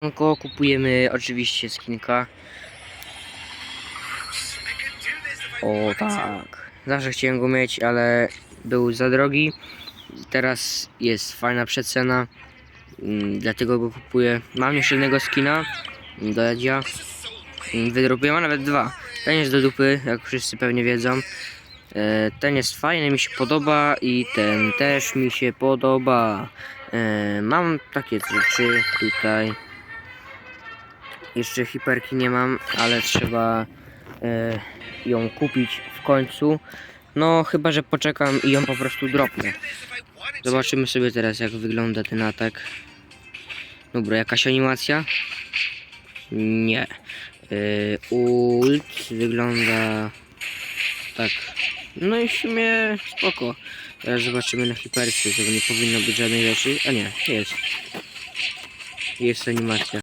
Tylko kupujemy oczywiście skinka. O tak. Zawsze chciałem go mieć, ale był za drogi. Teraz jest fajna przecena. mm, Dlatego go kupuję. Mam jeszcze jednego skina do Edzia. Mm, Wydrobiłem, a nawet dwa. Ten jest do dupy, jak wszyscy pewnie wiedzą. E, Ten jest fajny, mi się podoba i ten też mi się podoba. E, Mam takie rzeczy tutaj. Jeszcze hiperki nie mam, ale trzeba e, ją kupić w końcu. No, chyba że poczekam i ją po prostu dropnę. Zobaczymy sobie teraz, jak wygląda ten atak. Dobra, jakaś animacja? Nie. Yy, ult wygląda tak. No i w sumie spoko. Teraz zobaczymy na hiperce, tego nie powinno być żadnej rzeczy. A nie, jest. Jest animacja.